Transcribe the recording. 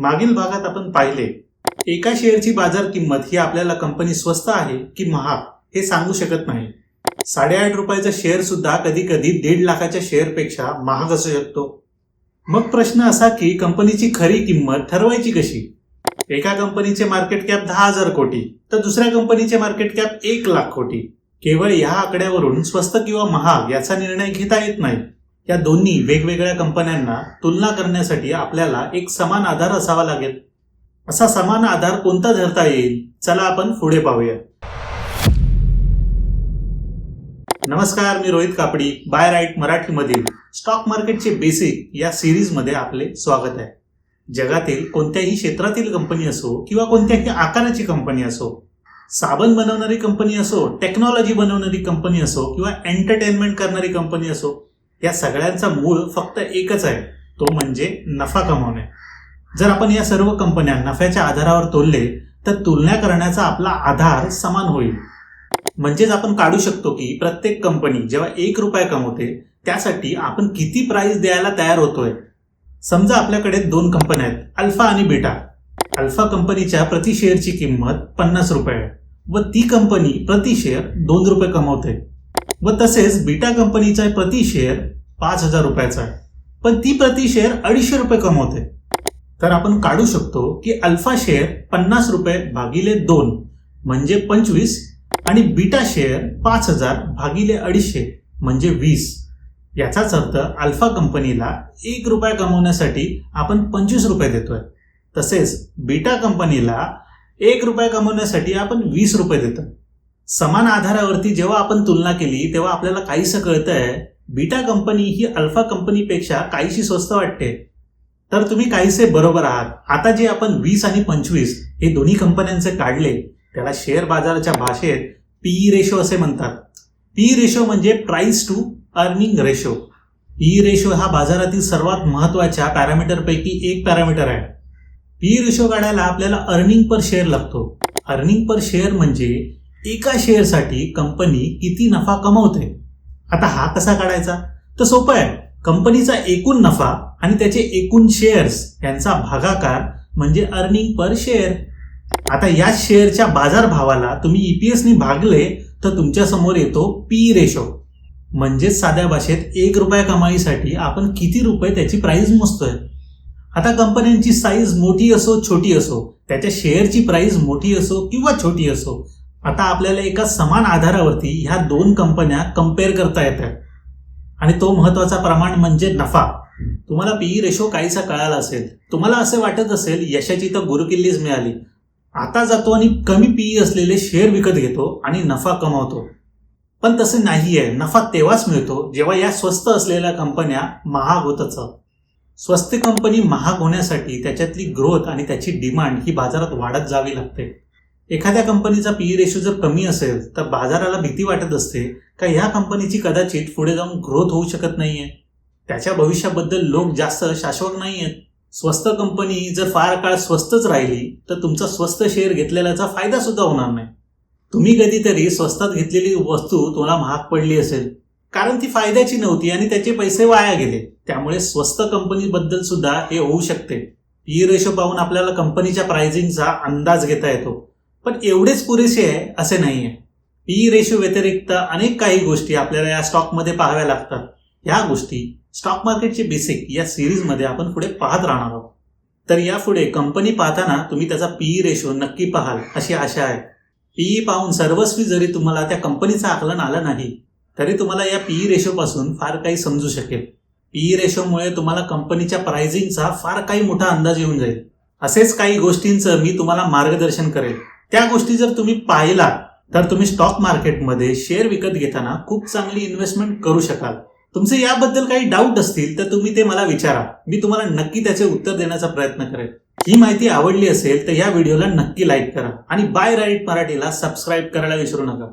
मागील भागात आपण पाहिले एका शेअरची बाजार किंमत ही आपल्याला कंपनी स्वस्त आहे की महाग हे सांगू शकत नाही. साडेआठ रुपयाचा शेअर सुद्धा कधी कधी दीड लाखाच्या शेअरपेक्षा महाग असू शकतो. मग प्रश्न असा की कंपनीची खरी किंमत ठरवायची कशी? एका कंपनीचे मार्केट कॅप दहा हजार कोटी तर दुसऱ्या कंपनीचे मार्केट कॅप एक लाख कोटी. केवळ या आकड्यावरून स्वस्त किंवा महाग याचा निर्णय घेता येत नाही. या दोन्ही वेगवेगळ्या कंपन्यांना तुलना करण्यासाठी आपल्याला एक समान आधार असावा लागेल. असा समान आधार कोणता धरता येईल? चला आपण पुढे पाहूया. नमस्कार मी रोहित कापडी बाय राईट मराठीमधील स्टॉक मार्केटचे बेसिक या सिरीजमध्ये आपले स्वागत आहे. जगातील कोणत्याही क्षेत्रातील कंपनी असो किंवा कोणत्याही आकाराची कंपनी असो साबण बनवणारी कंपनी असो टेक्नॉलॉजी बनवणारी कंपनी असो किंवा एंटरटेनमेंट करणारी कंपनी असो या सगळ्यांचा मूळ फक्त एकच आहे तो म्हणजे नफा कमावणे. जर आपण या सर्व कंपन्या नफ्याच्या आधारावर तोलले तर तुलना करण्याचा आपला आधार समान होईल. म्हणजेच आपण काढू शकतो की प्रत्येक कंपनी जेव्हा एक रुपया कमवते त्यासाठी आपण किती प्राइस द्यायला तयार होतोय? समजा आपल्याकडे दोन कंपन्या आहेत अल्फा आणि बेटा. अल्फा कंपनीच्या प्रति शेअरची किंमत पन्नास रुपये आहे. व ती कंपनी प्रति शेअर दोन रुपये कमवते. व तसेच बीटा कंपनीचा प्रति शेअर पाच हजार रुपयाचा आहे. पण ती प्रति शेअर अडीचशे रुपये कमवते. तर आपण काढू शकतो की अल्फा शेअर पन्नास रुपये भागिले दोन म्हणजे पंचवीस आणि बीटा शेअर पाच हजार भागिले अडीचशे म्हणजे वीस. याचाच अर्थ अल्फा कंपनीला एक रुपया कमवण्यासाठी आपण पंचवीस रुपये देतोय. तसेच बीटा कंपनीला एक रुपया कमवण्यासाठी आपण वीस रुपये देतोय. समान आधारावरती जेव्हा आपण तुलना केली तेव्हा आपल्याला काहीसं कळतंय बीटा कंपनी ही अल्फा कंपनीपेक्षा काहीशी स्वस्त वाटते. तर तुम्ही काहीसे बरोबर आहात. आता जे आपण वीस आणि पंचवीस हे दोन्ही कंपन्यांचे काढले त्याला शेअर बाजाराच्या भाषेत पीई रेशो असे म्हणतात. पी रेशो म्हणजे price to earning ratio P ratio हा बाजारातील सर्वात महत्त्वाच्या पॅरामीटरपैकी एक पॅरामीटर आहे. पी रेशो काढायला आपल्याला अर्निंग पर शेअर लागतो. अर्निंग पर शेअर म्हणजे एका शेअरसाठी कंपनी किती नफा कमवते? आता हा कसा काढायचा? तर सोपं आहे. कंपनीचा एकूण नफा आणि त्याचे एकूण शेअर्स यांचा भागाकार म्हणजे अर्निंग पर शेअर आता या शेअरच्या बाजारभावाला तुम्ही ईपीएसनी भागले तर तुमच्यासमोर येतो पी रेशो म्हणजेच साध्या भाषेत एक रुपया कमाईसाठी आपण किती रुपये त्याची प्राइस मोजतोय. आता कंपन्यांची साईज मोठी असो छोटी असो त्याच्या शेअरची प्राइस मोठी असो किंवा छोटी असो आता आपल्याला एका समान आधारावरती ह्या दोन कंपन्या कंपेअर करता येतात आणि तो महत्त्वाचा प्रमाण म्हणजे नफा. तुम्हाला पीई रेशो काहीसा कळाला असेल. तुम्हाला असे वाटत असेल यशाची तर गुरुकिल्लीच मिळाली. आता जातो आणि कमी पीई असलेले शेअर विकत घेतो आणि नफा कमावतो. पण तसे नाही आहे नफा तेव्हाच मिळतो जेव्हा या स्वस्त असलेल्या कंपन्या महाग होत असतात स्वस्त कंपनी महाग होण्यासाठी त्याच्यातली ग्रोथ आणि त्याची डिमांड ही बाजारात वाढत जावी लागते. एखाद्या कंपनीचा पीई रेशो जर कमी असेल तर बाजाराला भीती वाटत असते का ह्या कंपनीची कदाचित पुढे जाऊन ग्रोथ होऊ शकत नाहीये? त्याच्या भविष्याबद्दल लोक जास्त शाश्वत नाही आहेत स्वस्त कंपनी जर फार काळ स्वस्तच राहिली तर तुमचा स्वस्त शेअर घेतलेल्याचा फायदा सुद्धा होणार नाही. तुम्ही कधीतरी स्वस्तात घेतलेली वस्तू तुम्हाला महाग पडली असेल. कारण ती फायद्याची नव्हती आणि त्याचे पैसे वाया गेले. त्यामुळे स्वस्त कंपनीबद्दल सुद्धा हे होऊ शकते. पी रेशो पाहून आपल्याला कंपनीच्या प्राइसिंगचा अंदाज घेता येतो. पण एवढेच पुरेसे आहे असे नाही आहे पी रेशो व्यतिरिक्त अनेक काही गोष्टी आपल्याला या स्टॉकमध्ये पाहाव्या लागतात. ह्या गोष्टी स्टॉक मार्केटचे बेसिक या सिरीजमध्ये आपण पुढे पाहत राहणार आहोत. तर यापुढे कंपनी पाहताना तुम्ही त्याचा पीई रेशो नक्की पाहाल अशी आशा आहे. पीई पाहून सर्वस्वी जरी तुम्हाला त्या कंपनीचं आकलन आलं नाही तरी तुम्हाला या पीई ई रेशोपासून फार काही समजू शकेल. पीई रेशोमुळे तुम्हाला कंपनीच्या प्राइझिंगचा फार काही मोठा अंदाज येऊन जाईल. असेच काही गोष्टींचं मी तुम्हाला मार्गदर्शन करेल. त्या गोष्टी जर तुम्ही पाहिला तर तुम्ही स्टॉक मार्केटमध्ये शेअर विकत घेताना खूप चांगली इन्व्हेस्टमेंट करू शकाल. तुमचे याबद्दल काही डाऊट असतील तर तुम्ही ते मला विचारा. मी तुम्हाला नक्की त्याचे उत्तर देण्याचा प्रयत्न करेल ही माहिती आवडली असेल तर या व्हिडिओला नक्की लाईक करा. आणि बाय राईट मराठीला सबस्क्राईब करायला विसरू नका.